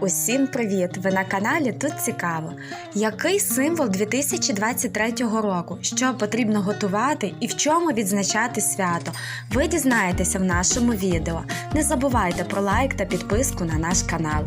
Усім привіт! Ви на каналі Тут Цікаво. Який символ 2023 року? Що потрібно готувати і в чому відзначати свято? Ви дізнаєтеся в нашому відео. Не забувайте про лайк та підписку на наш канал.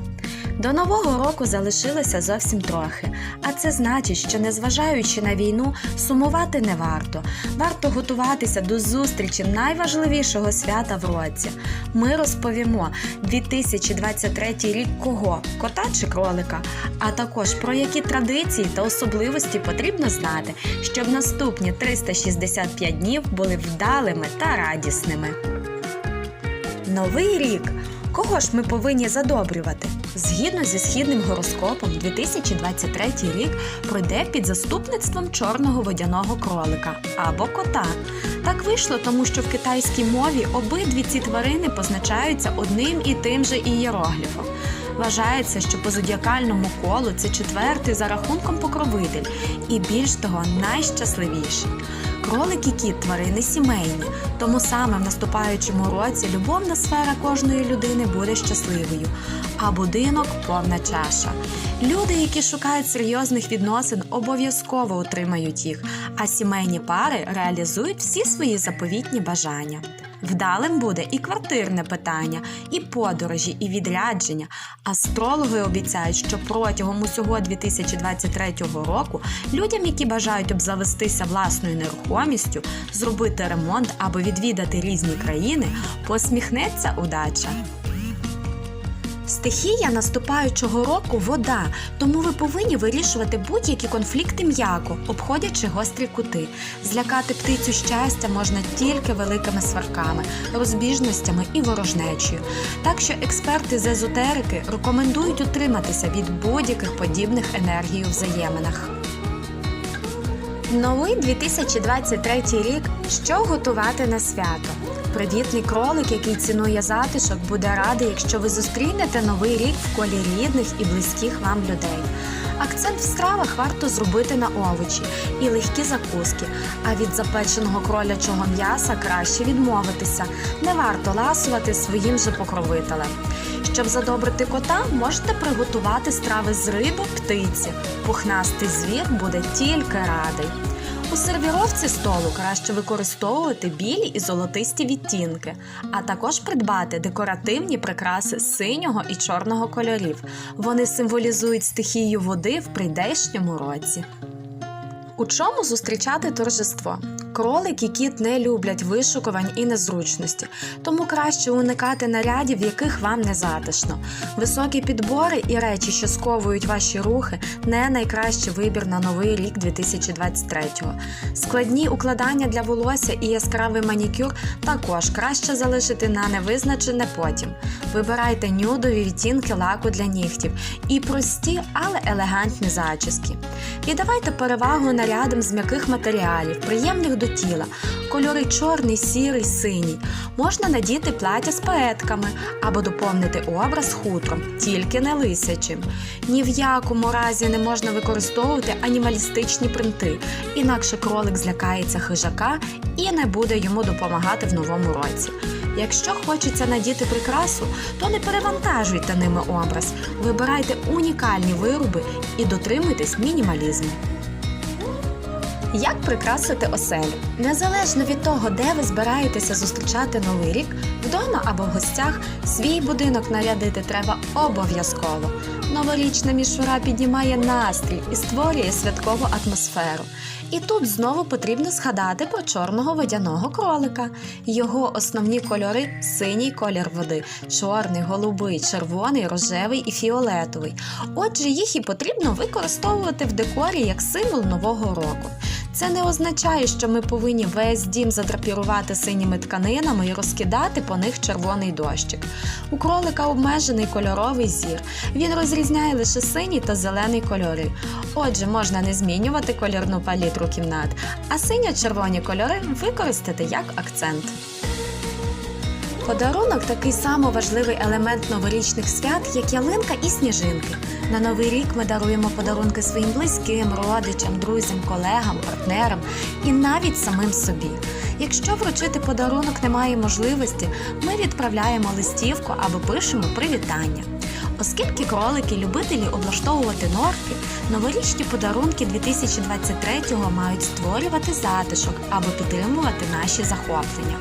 До нового року залишилося зовсім трохи, а це значить, що незважаючи на війну, сумувати не варто. Варто готуватися до зустрічі найважливішого свята в році. Ми розповімо 2023 рік кого кота чи кролика, а також про які традиції та особливості потрібно знати, щоб наступні 365 днів були вдалими та радісними. Новий рік. Кого ж ми повинні задобрювати? Згідно зі східним гороскопом, 2023 рік пройде під заступництвом чорного водяного кролика або кота. Так вийшло, тому що в китайській мові обидві ці тварини позначаються одним і тим же ієрогліфом. Вважається, що по зодіакальному колу це четвертий за рахунком покровитель і більш того найщасливіший. Кролик і кіт тварини сімейні, тому саме в наступаючому році любовна сфера кожної людини буде щасливою, а будинок повна чаша. Люди, які шукають серйозних відносин, обов'язково отримають їх, а сімейні пари реалізують всі свої заповітні бажання. Вдалим буде і квартирне питання, і подорожі, і відрядження. Астрологи обіцяють, що протягом усього 2023 року людям, які бажають обзавестися власною нерухомістю, зробити ремонт або відвідати різні країни, посміхнеться удача. Стихія наступаючого року вода, тому ви повинні вирішувати будь-які конфлікти м'яко, обходячи гострі кути. Злякати птицю щастя можна тільки великими сварками, розбіжностями і ворожнечею. Так що експерти з езотерики рекомендують утриматися від будь-яких подібних енергій у взаєминах. Новий 2023 рік. Що готувати на свято? Привітний кролик, який цінує затишок, буде радий, якщо ви зустрінете новий рік в колі рідних і близьких вам людей. Акцент в стравах варто зробити на овочі і легкі закуски, а від запеченого кролячого м'яса краще відмовитися. Не варто ласувати своїм же покровителем. Щоб задобрити кота, можете приготувати страви з риби, птиці. Пухнастий звір буде тільки радий. У сервіровці столу краще використовувати білі і золотисті відтінки, а також придбати декоративні прикраси синього і чорного кольорів. Вони символізують стихію води в прийдешньому році. У чому зустрічати торжество? Кролик і кіт не люблять вишукувань і незручності, тому краще уникати нарядів, яких вам не затишно. Високі підбори і речі, що сковують ваші рухи, не найкращий вибір на новий рік 2023-го. Складні укладання для волосся і яскравий манікюр також краще залишити на невизначене потім. Вибирайте нюдові відтінки лаку для нігтів і прості, але елегантні зачіски. Віддавайте перевагу нарядам з м'яких матеріалів, приємних до тіла, кольори чорний, сірий, синій. Можна надіти плаття з паетками або доповнити образ хутром, тільки не лисячим. Ні в якому разі не можна використовувати анімалістичні принти, інакше кролик злякається хижака і не буде йому допомагати в новому році. Якщо хочеться надіти прикрасу, то не перевантажуйте ними образ, вибирайте унікальні вироби і дотримуйтесь мінімалізму. Як прикрасити оселю? Незалежно від того, де ви збираєтеся зустрічати новий рік, вдома або в гостях, свій будинок нарядити треба обов'язково. Новорічна мішура піднімає настрій і створює святкову атмосферу. І тут знову потрібно згадати про чорного водяного кролика. Його основні кольори синій колір води, чорний, голубий, червоний, рожевий і фіолетовий. Отже, їх і потрібно використовувати в декорі як символ нового року. Це не означає, що ми повинні весь дім задрапірувати синіми тканинами і розкидати по них червоний дощик. У кролика обмежений кольоровий зір. Він розрізняє лише синій та зелений кольори. Отже, можна не змінювати кольорну палітру кімнат, а синьо-червоні кольори використати як акцент. Подарунок такий само важливий елемент новорічних свят, як ялинка і сніжинки. На новий рік ми даруємо подарунки своїм близьким, родичам, друзям, колегам, партнерам і навіть самим собі. Якщо вручити подарунок немає можливості, ми відправляємо листівку або пишемо привітання. Оскільки кролики любителі облаштовувати норки, новорічні подарунки 2023-го мають створювати затишок або підтримувати наші захоплення.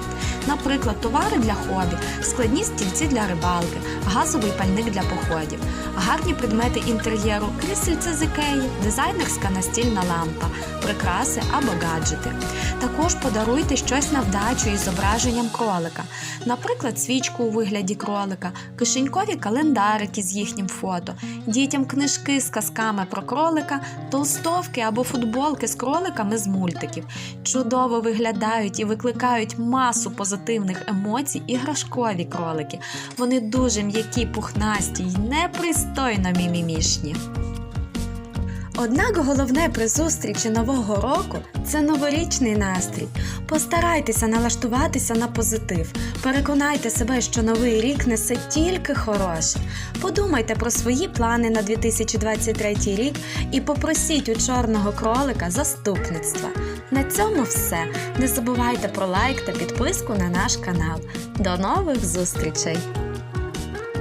Наприклад, товари для хобі, складні стільці для рибалки, газовий пальник для походів, гарні предмети інтер'єру, крісельце з ікеї, дизайнерська настільна лампа, прикраси або гаджети. Також подаруйте щось на вдачу із зображенням кролика, наприклад, свічку у вигляді кролика, кишенькові календарики з їхнім фото, дітям книжки з казками про кролика, толстовки або футболки з кроликами з мультиків. Чудово виглядають і викликають масу позитивних емоцій іграшкові кролики. Вони дуже м'які, пухнасті й непристойно мімімішні. Однак головне при зустрічі нового року це новорічний настрій. Постарайтеся налаштуватися на позитив. Переконайте себе, що новий рік несе тільки хороше. Подумайте про свої плани на 2023 рік і попросіть у чорного кролика заступництва. На цьому все. Не забувайте про лайк та підписку на наш канал. До нових зустрічей!